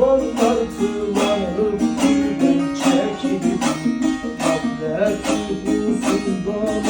Thank you.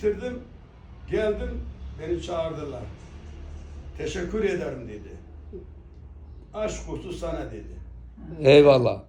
bitirdim. Geldim beni çağırdılar. Teşekkür ederim dedi. Aşk kurtu sana dedi. Eyvallah.